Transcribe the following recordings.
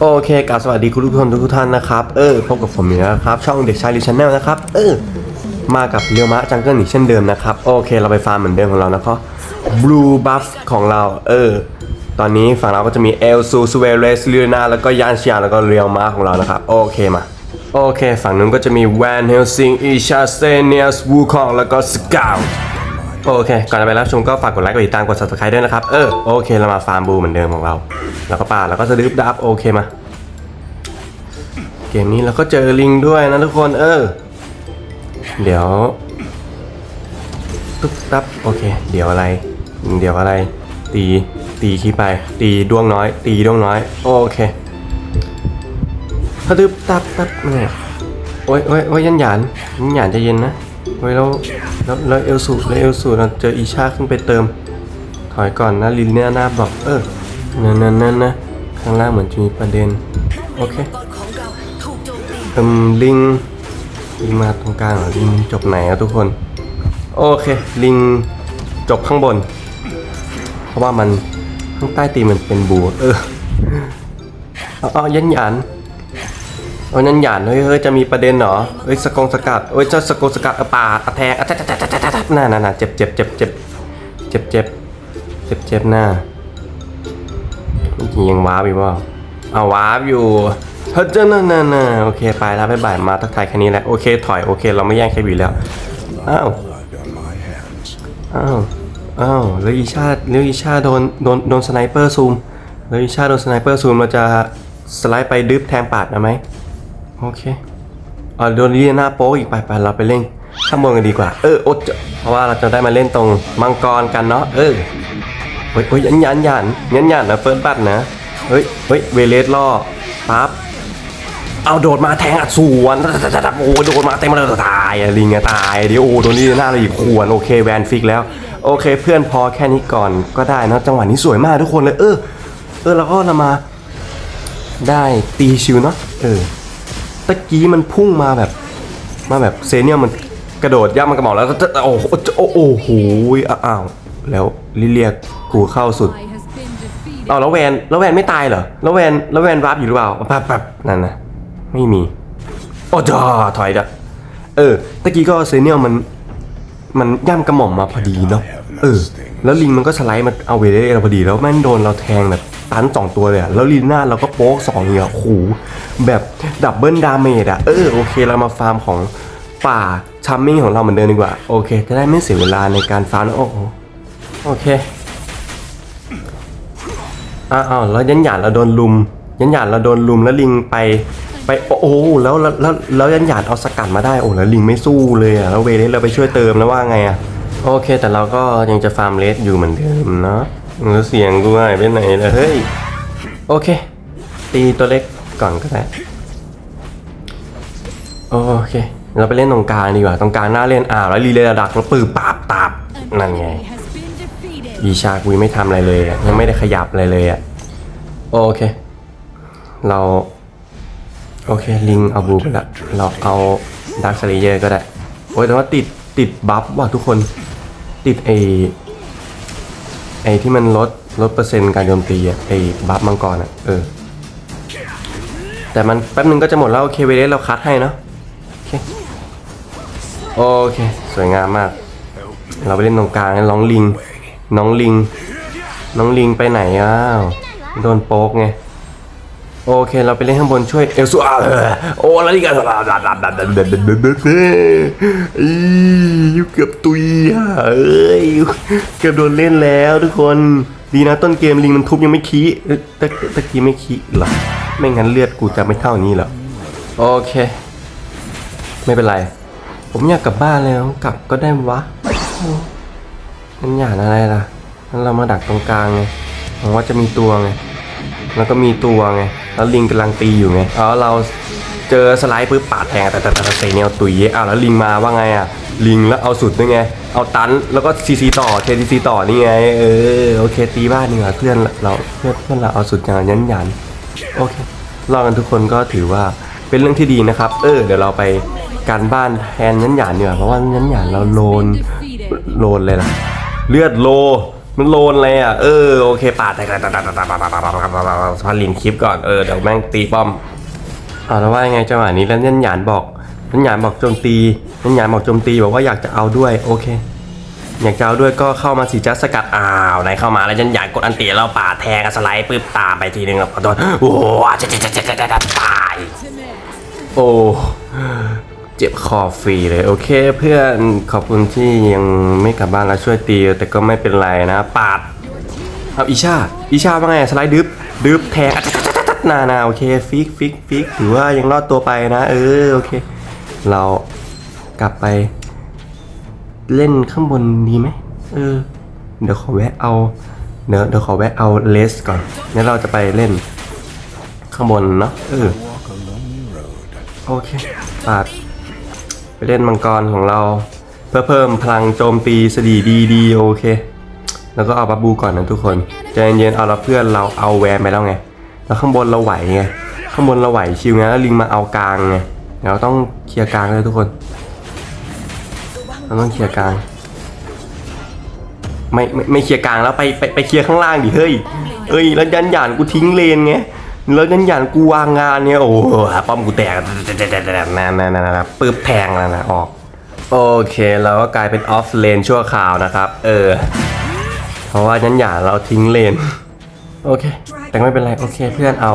โอเคกราบสวัสดีคุณทุกคนทุกท่านนะครับ เออพบกับผมอีกแล้วครับ ช่องเด็กชายลิชแนลนะครับ เออ มากับเรียวมะจังเกิลอีกเช่นเดิมนะครับ โอเค เราไปฟาร์มเหมือนเดิมของเรานะครับบลูบัฟของเรา เออ ตอนนี้ฝั่งเราก็จะมีเอลซูซูเวเรสลินาแล้วก็ยานเชียแล้วก็เรียวมะของเรานะครับ โอเคมา โอเค ฝั่งนู้นก็จะมีแวนเฮลซิงอีชาเซเนียสวูคองแล้วก็สกาว โอเค ก่อนจะไปรับชมก็ฝากกดไลค์ กดติดตาม กด subscribe ด้วยนะครับ เออ โอเค เรามาฟาร์มบูเหมือนเดิมของเรา แล้วก็ป่า แล้วก็จะดึบดับ โอเคมา เกมนี้เราก็เจอลิงด้วยนะทุกคน เออ เดี๋ยว ตุ๊บตับ โอเค เดี๋ยวอะไร เดี๋ยวอะไร ตี ตีขี้ไป ตีดวงน้อย ตีดวงน้อย โอเคถ้าดึบตับตับเนี่ยโอ้ยโอ้ยโอ้ยยันหยานยันหยานจะเย็นนะ โอ้ยแล้วแล้วแล้วเอลสูแล้วเอลสูเราเจออีชาขึ้นไปเติม ถอยก่อนนะลินเนี่ยหน้าบอกเออนั่นนั่นนั่นนะข้างล่างเหมือนจะมีประเด็น โอเคเตีเอืมลิงลิงมาตรงกลางเหรอลิงจบไหนอะทุกคน โอเค ลิงจบข้างบน เพราะว่ามันข้างใต้ตีมันเป็นบูเออเอาเอายันหยาน เอายันหยานเฮ้ยเฮ้ยจะมีประเด็นเหรอเฮ้ยสกงสกัดเฮ้ยเจ้าสกงสกัดอาป่าอแทกอะแทกแทกแทกแทกแทกน่าน่าน่าเจ็บเจ็บเจ็บเจ็บเจ็บเจ็บเจ็บเจ็บหน้าเมื่อกี้ยังว้าอยู่เปล่าเอาว้าอยู่เฮ้ยเจ้าน่าน่าน่าโอเคไปแล้วบ๊ายบายมาทักทายแค่นี้แหละโอเคถอยโอเค เราไม่แย่งแคบีแล้วอ้าวอ้าวอ้าวแล้วอีชาแล้วอีชาโดนโดนโดนสไนเปอร์ซูมแล้วอีชาโดนสไนเปอร์ซูมเราจะสไลด์ไปดึบแทงปาดนะไหม โอเคอ๋อโดนลีน่าโป๊กอีกไปไปเราไปเล่นข้างบนกันดีกว่า เออโอดเพราะว่าเราจะได้มาเล่นตรงมังกรกันเนาะเออเฮ้ยเฮ้ยยันยันยันยันยันนะเฟิร์สบัตนะเฮ้ยเฮ้ยเวเลสล่อปั๊บเอาโดดมาแทงอัดสวนโอ้โดดมาเต็มเลยตายอะลิงอะตายเดี๋ยวโอ้โดนนี่หน้าเราอีกขวนโอเคแวนฟิกแล้ว โอเคเพื่อนพอแค่นี้ก่อนก็ได้เนะจังหวะนี้สวยมากทุกคนเลย เออ เออแล้วก็เรามาได้ตีชิวเนาะเออ ตะกี้มันพุ่งมาแบบ มาแบบเซเนียมันกระโดดย่ำมันกระหม่อมแล้วก็จะโอ้โหโอ้โหอ้โหอ้าวแล้วลิเลียกูเข้าสุดเอาแล้วแวนแล้วแวนไม่ตายเหรอแล้วแวนแล้วแวนรับอยู่หรือเปล่าปั๊บปั๊บนั่นนะไม่มีโอ้จอถอยจ้ะเออตะกี้ก็เซเนียมันมันย่ำกระหม่อมมาพอดีเนาะเออ แล้วลิงมันก็สไลด์มาเอาเวเดเราพอดีแล้วแม่งโดนเราแทงแบบ ตันสองตัวเลยอะแล้วลีน่าเราก็โป๊กสองเนี่ยโอ้โหแบบดับเบิลดาเมจอะเออโอเคเรามาฟาร์มของป่าชัมมิ่ของเราเหมือนเดิมดีกว่า โอเค จะได้ไม่เสียเวลาในการฟาร์มโอ้โหโอเคอ้าวอ้าแล้วยันหยาดเราโดนลุม ยันหยาดเราโดนลุมแล้วลิงไปไปโอ้โหแล้วแล้วแล้วแล้วยันหยาดเอาสกัดมาได้โอ้แล้วลิงไม่สู้เลยอะแล้วเวเลสเราไปช่วยเติมแล้วว่าไงอะโอเค แต่เราก็ยังจะฟาร์มเลสอยู่เหมือนเดิมเนาะ แล้วเสียงกูหายไปไหนล่ะเฮ้ย โอเค ตีตัวเล็กก่อนก็ได้ โอเค เราไปเล่นตรงกลางดีกว่า ตรงกลางหน้าเล่นอ่าวแล้วรีเลย์ระดักแล้วปืบปาบปาบนั่นไง อีชากุยไม่ทำอะไรเลยยังไม่ได้ขยับอะไรเลยอะโอเค เรา โอเค ลิงเอาบูไปละ เราเอาดักสเลเยอร์ก็ได้ โอ้ยแต่ว่าติดติดบัฟว่ะทุกคน ติดไอ ไอ้ที่มันลดลดเปอร์เซ็นต์การโจมตีอะไอ้บัฟมังกรอะเออ แต่มันแป๊บนึงก็จะหมดแล้วโอเคเวเลสเราคัดให้เนาะโอเคโอเค สวยงามมาก เราไปเล่นตรงกลางน้องลิง น้องลิง น้องลิงไปไหนอ้าวโดนโป๊กไง โอเค เราไปเล่นข้างบนช่วยเอลซูอาโอ้แล้วนี่กันอียูเกือบตุยเอ้ยเกือบโดนเล่นแล้วทุกคนดีนะต้นเกมลิงมันทุบยังไม่ขี้ตะตะกี้ไม่ขี้หรอไม่งั้นเลือดกูจะไม่เท่านี้หรอโอเค ไม่เป็นไร ผมอยากกลับบ้านแล้วกลับก็ได้วะมันหยาดอะไรล่ะงั้นเรามาดักตรงกลางไงหวังว่าจะมีตัวไง แล้วก็มีตัวไง แล้วลิงกำลังตีอยู่ไงอ๋อเราเจอสไลด์ปุ๊บปาดแทงแต่แต่แต่เซเนียตุยอ้าวแล้วลิงมาว่าไงอะลิงแล้วเอาสุดด้วยไง เอาตันแล้วก็ซีซีต่อเทซีซีต่อนี่ไง เออโอเคตีบ้านนี่หว่าเพื่อนเราเพื่อนเพื่อนเราเอาสุดอย่างยันยันโอเครอกันทุกคนก็ถือว่าเป็นเรื่องที่ดีนะครับ เออ เดี๋ยวเราไปการบ้านแทนยันหยานดีกว่าเพราะว่ายันหยานเราโลนโลนเลยล่ะ เลือดโล มันโลนอะไรอะ เออโอเคปาดแต่พาลินคลิปก่อนเออเดี๋ยวแม่งตีป้อมอ่าแล้วว่ายังไงจังหวะนี้แล้วยันหยานบอกยันหยานบอกโจมตียันหยานบอกโจมตีบอกว่าอยากจะเอาด้วยโอเค อยากจะเอาด้วยก็เข้ามาสิจัสสกัดอ้าวไหนเข้ามาแล้วยันหยานกดอันตีแล้วปาดแทงสไลด์ปึ๊บตามไปทีนึงแล้วขอโทษโอ้โหจะจะจะจะจะจะตายโอ้ เจ็บคอฟรีเลย โอเคเพื่อนขอบคุณที่ยังไม่กลับบ้านแล้วช่วยตี แต่ก็ไม่เป็นไรนะ ปาดเอาอีชาอีชาว่าไงสไลด์ดึบดึบแทงนานาโอเคฟิกฟิกฟิกถือว่ายังรอดตัวไปนะ เออโอเค เรากลับไป เล่นข้างบนดีไหมเออ เดี๋ยวขอแวะเอาเดี๋ยวเดี๋ยวขอแวะเอาเลสก่อนแล้วเราจะไปเล่นข้างบนเนาะเออโอเค ไปเล่นมังกรของเรา เพื่อเพิ่มพลังโจมตีสดีดีดีโอเค แล้วก็เอาบับบูก่อนนะทุกคนใจเย็นๆเอาแล้วเพื่อนเราเอาแวนไปแล้วไง แล้วข้างบนเราไหวไง ข้างบนเราไหวชิวไงแล้วลิงมาเอากลางไงเดี๋ยวเราต้องเคลียร์กลางเลยทุกคน เราต้องเคลียร์กลาง ไม่ไม่ไม่เคลียร์กลางแล้วไปไปไปเคลียร์ข้างล่างดิเฮ้ย เอ้ยแล้วยันหยานกูทิ้งเลนไง แล้วยันหยานกูวางงานเนี่ยโอ้โหป้อมกูแตกนั่นนั่นนั่นปึ๊บแทงแล้วนะออก โอเคเราก็กลายเป็นออฟเลนชั่วคราวนะครับ เออ เพราะว่ายันหยานเราทิ้งเลน โอเค แต่ไม่เป็นไร โอเคเพื่อนเอา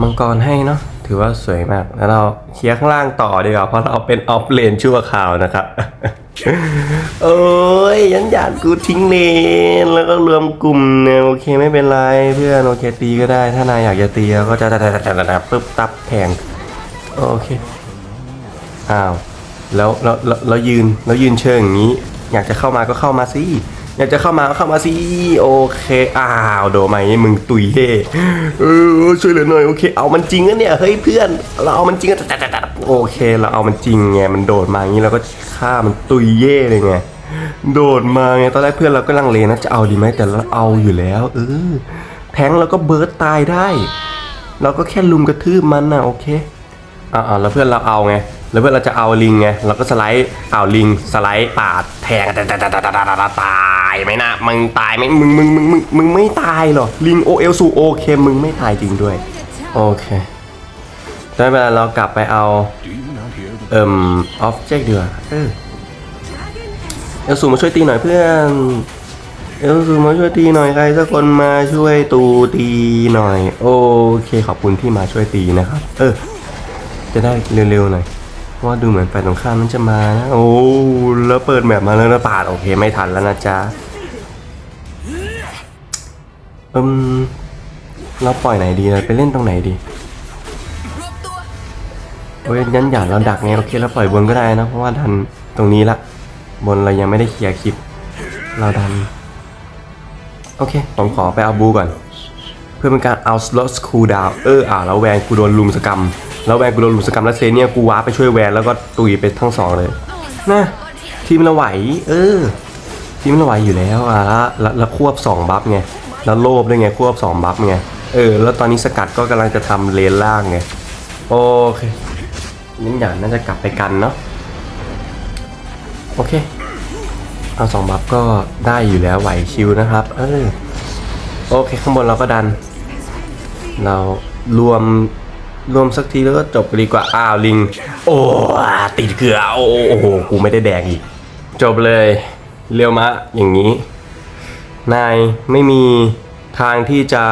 มังกรให้เนาะถือว่าสวยมาก แล้วเราเคลียร์ข้างล่างต่อดีกว่าเพราะเราเป็นออฟเลนชั่วคราวนะครับ เอ้ยยันหยาดกูทิ้งเลนแล้วก็รวมกลุ่มเนี่ยโอเคไม่เป็นไรเพื่อนโอเคตีก็ได้ ถ้านายอยากจะตีก็จะปึ๊บตับแพงโอเคอ้าวแล้วแล้วแล้วแล้วยืนแล้วยืนเชิงอย่างนี้ อยากจะเข้ามาก็เข้ามาสิ อยากจะเข้ามาเข้ามาสิโอเคอ้าวโดนไหมมึงตุยเฮ่เออช่วยเหลือหน่อยโอเค เอามันจริงนะเนี่ยเฮ้ยเพื่อน เราเอามันจริงอะโอเค เราเอามันจริงไงมันโดดมาอย่างนี้เราก็ฆ่ามันตุยเย่เลยไงโดดมาไงตอนแรกเพื่อนเราก็ลังเลนะจะเอาดีไหมแต่เราเอาอยู่แล้ว เออแทงแล้วก็เบิร์ตตายได้ เราก็แค่ลุมกระทืบมันนะโอเคอ่าแล้วเพื่อนเราเอาไงแล้วเพื่อนเราจะเอาลิงไงเราก็สไลด์เอาลิงสไลด์ปาดแทงตาายไหมนะ มึงตายไหมมึงมึงมึงมึงมึงไม่ตายหรอ ลิงโอเอลซูโอเคมึงไม่ตายจริงด้วย โอเคได้เวลาเรากลับไปเอา เอ่มออบเจกต์ดีกว่าเออเอลซูมาช่วยตีหน่อยเพื่อน เอลซูมาช่วยตีหน่อยใครสักคนมาช่วยตูตีหน่อย โอเคขอบคุณที่มาช่วยตีนะครับ เออ จะได้เร็วๆหน่อย ว่าดูเหมือนฝ่ายตรงข้ามมันจะมานะ โอ้ แล้วเปิดแมปมาแล้วนะปาดโอเคไม่ทันแล้วนะจ๊ะอืมเราปล่อยไหนดีเราไปเล่นตรงไหนดีรวบตัวโอ้ยยันหยาดเราดักไงโอเคเราปล่อยบนก็ได้นะ เพราะว่าดันตรงนี้ละ บนเรายังไม่ได้เคลียร์คลิป เราดัน โอเคผมขอไปเอาบูก่อน เพื่อเป็นการเอาสล็อตคูลดาวเอออ่าแล้วแวนกูโดนลุมสกรรม แล้วแวนกูโดนลุมสกรรมแล้วเซเนี่ยกูว้าไปช่วยแวนแล้วก็ตุยไปทั้งสองเลยนะทีมเราไหว เออ ทีมเราไหวอยู่แล้วอะแล้วแล้วควบสองบัฟไงแล้วโลภด้วยไงควบสองบัฟไงเออ แล้วตอนนี้สกัดก็กำลังจะทำเลนล่างไงโอเคยันหยานน่าจะกลับไปกันเนาะโอเคเอาสองบัฟก็ได้อยู่แล้วไหวชิวนะครับ เออโอเค ข้างบนเราก็ดัน เรารวม รวมสักทีแล้วก็จบไปดีกว่า อ้าวลิง โอ้ติดเกลือ โอ้โอ้โหกูไม่ได้แดกอีก จบเลย เรียวมะ อย่างนี้ นายไม่มีทางที่จะ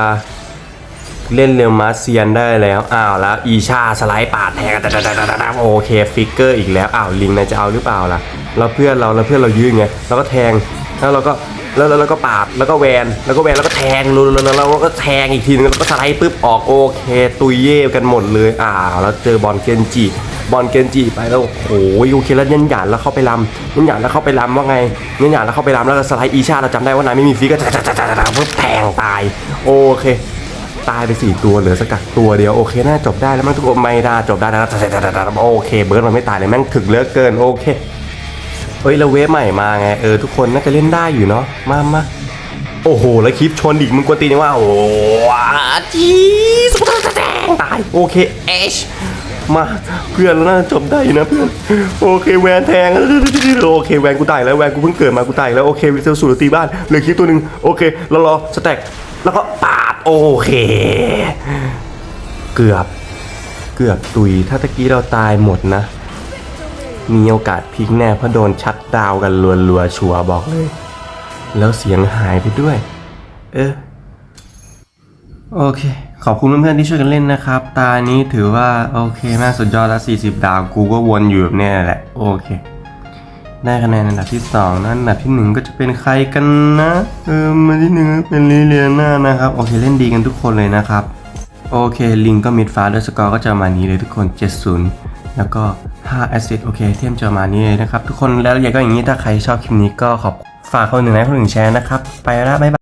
เล่นเรียวมาเซียนได้แล้ว อ้าวแล้ว อีชาสไลด์ปาดแทงโอเคฟิกเกอร์อีกแล้ว อ้าวลิงนายจะเอาหรือเปล่าล่ะ แล้วเพื่อนเราแล้วเพื่อนเรายืนไง เราก็แทง แล้วเราก็ แล้วแล้วก็ปาดแล้วก็แวนแล้วก็แวนแล้วก็แทงแล้วแล้วแล้วเราก็แทงอีกทีนึงแล้วก็สไลด์ปุ๊บออกโอเคตุยเย่กันหมดเลยอ้าแล้วเจอบอลเกนจิบอลเกนจิไปแล้วโอ้โหโอเคแล้วยันหยานแล้วเข้าไปลำยันหยานแล้วเข้าไปลำว่าไงยันหยานแล้วเข้าไปลำแล้วสไลด์อีชาเราจำได้ว่านายไม่มีฟิกก็ปุ๊บแทงตายโอเคตายไปสี่ตัวเหลือสกัดตัวเดียวโอเคน่าจบได้แล้วมั้งทุกคนไม่ได้จบได้แล้วโอเคเบิร์ดมันไม่ตายเลยแม่งถึกเหลือเกินโอเค ฮ้ยแล้วเวฟใหม่มาไงเออทุกคนน่าจะเล่นได้อยู่เนาะมามาโอ้โหแล้วคลิปชนอีกมึงกวนตีนว่าโอ้จีสุดตายโอเคเอชมาเพื่อนเราน่าจบได้อยู่นะเพื่อนโอเคแวนแทงโอเคแวนกูตายแล้วแวนกูเพิ่งเกิดมากูตายแล้วโอเควิเซลสูตรตีบ้านเหลือคิดตัวหนึ่งโอเคเรารอสแต็กแล้วก็ปาดโอเค เกือบเกือบตุยถ้าตะกี้เราตายหมดนะ มีโอกาสพลิกแน่เพราะโดนชัดดาวกันรัวๆชัวบอกเลย แล้วเสียงหายไปด้วย เออ โอเค ขอบคุณเพื่อนๆที่ช่วยกันเล่นนะครับ ตานี้ถือว่าโอเคมากสุดยอดล้ว40 ดาว กูก็วนอยู่แบบเนี้ยแหละ โอเค ได้คะแนนอันดับที่ 2นะอันดับที่ 1 ก็จะเป็นใครกันนะ เออมาที่หนึ่งเป็นลิเลียนานะครับ โอเคเล่นดีกันทุกคนเลยนะครับ โอเค ลิงก็มิดฟ้าด้วยสกอร์ก็จะมานี้เลยทุกคน 70 แล้วก็ 5แอสซิสโอเคเทียมจอมานี้เลยนะครับ ทุกคนแล้วอย่างก็อย่างนี้ถ้าใครชอบคลิปนี้ก็ขอบฝากคนหนึ่งไลค์คนหนึ่งแชร์นะครับ ไปแล้วบ๊ายบาย